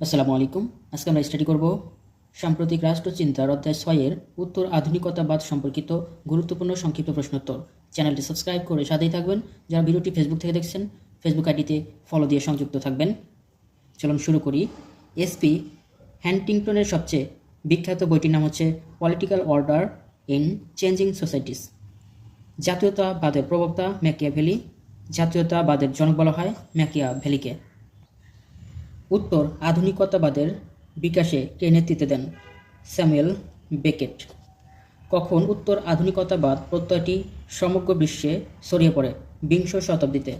আসসালামু আলাইকুম। আজকে আমরা স্টাডি করব সাম্প্রতিক রাষ্ট্রচিন্তার অধ্যায় ছয়ের উত্তর আধুনিকতাবাদ সম্পর্কিত গুরুত্বপূর্ণ সংক্ষিপ্ত প্রশ্নোত্তর। চ্যানেলটি সাবস্ক্রাইব করে সাথেই থাকবেন। যারা ভিডিওটি ফেসবুক থেকে দেখছেন ফেসবুক আইডিতে ফলো দিয়ে সংযুক্ত থাকবেন। চলুন শুরু করি। এসপি হ্যান্টিংটনের সবচেয়ে বিখ্যাত বইটির নাম হচ্ছে political order in changing societies জাতীয়তাবাদের প্রবক্তা ম্যাকিয়া ভ্যালি জাতীয়তাবাদের জনক বলা হয় ম্যাকিয়া ভ্যালিকে উত্তর আধুনিকতাবাদের বিকাশে কে নেতৃত্ব দেন? Samuel Beckett. কখন উত্তর আধুনিকতাবাদ প্রত্যয়টি সমগ্র বিশ্বে ছড়িয়ে পড়ে? বিংশ শতাব্দীতে।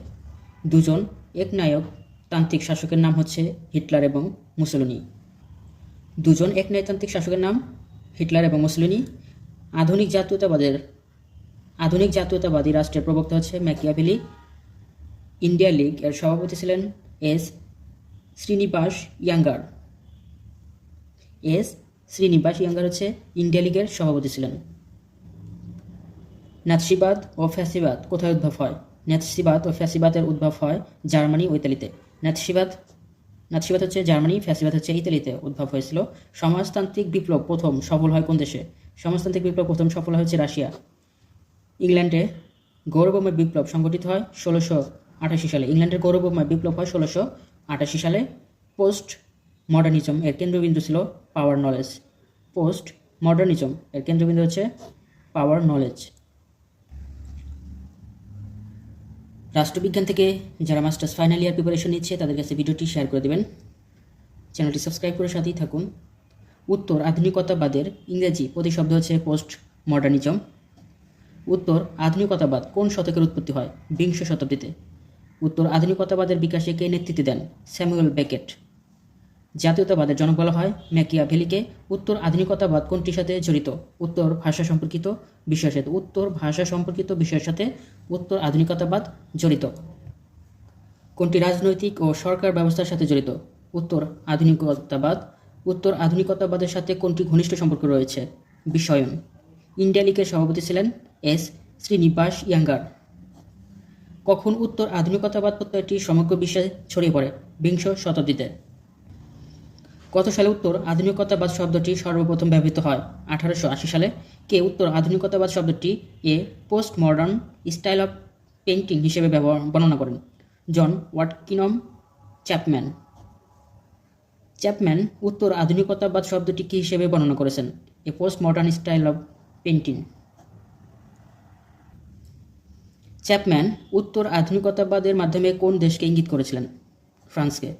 দুজন একনায়ক তান্ত্রিক শাসকের নাম হচ্ছে হিটলার এবং মুসলিনি। দুজন এক একনায়কতান্ত্রিক শাসকের নাম হিটলার এবং মুসলিনী। আধুনিক জাতীয়তাবাদের আধুনিক জাতীয়তাবাদী রাষ্ট্রের প্রবক্তা হচ্ছে ম্যাকিয়াভেলি। ইন্ডিয়া লীগ এর সভাপতি ছিলেন এস শ্রীনিবাস ইয়াঙ্গার। এস শ্রীনিবাস ইয়াঙ্গার হচ্ছে ইন্ডিয়া লীগের সভাপতি ছিলেন। নাৎসিবাদ ও ফ্যাসিবাদ কোথায় উদ্ভব হয়? নাৎসিবাদ ও ফ্যাসিবাদের উদ্ভব হয় জার্মানি ও ইতালিতে। নাৎসিবাদ নাৎসিবাদ হচ্ছে জার্মানি, ফ্যাসিবাদ হচ্ছে ইতালিতে উদ্ভব হয়েছিল। সমাজতান্ত্রিক বিপ্লব প্রথম সফল হয় কোন দেশে? সমাজতান্ত্রিক বিপ্লব প্রথম সফল হয়েছে রাশিয়া। ইংল্যান্ডে গৌরবময় বিপ্লব সংগঠিত হয় ষোলোশো আঠাশি সালে। ইংল্যান্ডের গৌরবময় বিপ্লব হয় ষোলোশো আটাশি সালে পোস্ট মডার্নিজম এর কেন্দ্রবিন্দু ছিল পাওয়ার নলেজ পোস্ট মডার্নিজম এর কেন্দ্রবিন্দু হচ্ছে পাওয়ার নলেজ রাষ্ট্রবিজ্ঞান থেকে যারা মাস্টার্স ফাইনাল ইয়ার প্রিপারেশন নিচ্ছে, তাদের কাছে ভিডিওটি শেয়ার করে দেবেন। চ্যানেলটি সাবস্ক্রাইব করে সাথেই থাকুন। উত্তর আধুনিকতাবাদের ইংরেজি প্রতিশব্দ হচ্ছে পোস্ট মডার্নিজম উত্তর আধুনিকতাবাদ কোন শতকের উৎপত্তি হয়? বিংশ শতাব্দীতে। উত্তর আধুনিকতাবাদের বিকাশে কে নেতৃত্ব দেন? Samuel Beckett. জাতীয়তাবাদের জনক বলা হয় ম্যাকিয়া ভেলিকে উত্তর আধুনিকতাবাদ কোনটির সাথে জড়িত? উত্তর ভাষা সম্পর্কিত বিষয়ের সাথে। উত্তর ভাষা সম্পর্কিত বিষয়ের সাথে উত্তর আধুনিকতাবাদ জড়িত। কোনটি রাজনৈতিক ও সরকার ব্যবস্থার সাথে জড়িত? উত্তর আধুনিকতাবাদ। উত্তর আধুনিকতাবাদের সাথে কোনটি ঘনিষ্ঠ সম্পর্ক রয়েছে? বিষয়ন। ইন্ডিয়া লীগের সভাপতি ছিলেন এস শ্রীনিবাস ইয়াঙ্গার। কখন উত্তর আধুনিকতাবাদ প্রত্যয়টি সমগ্র বিশ্বে ছড়িয়ে পড়ে, বিংশ শতাব্দীতে? কত সালে উত্তর আধুনিকতাবাদ শব্দটি সর্বপ্রথম ব্যবহৃত হয়? আঠারোশো আশি সালে কে উত্তর আধুনিকতাবাদ শব্দটি a post modern style of painting হিসেবে ব্যবহার, বর্ণনা করেন? জন ওয়াটকিনম চ্যাপম্যান। চ্যাপম্যান উত্তর আধুনিকতাবাদ শব্দটি কী হিসেবে বর্ণনা করেছেন? A post modern style of painting Chapman উত্তর আধুনিকতাবাদের মাধ্যমে কোন দেশকে ইঙ্গিত করেছিলেন? ফ্রান্সকে।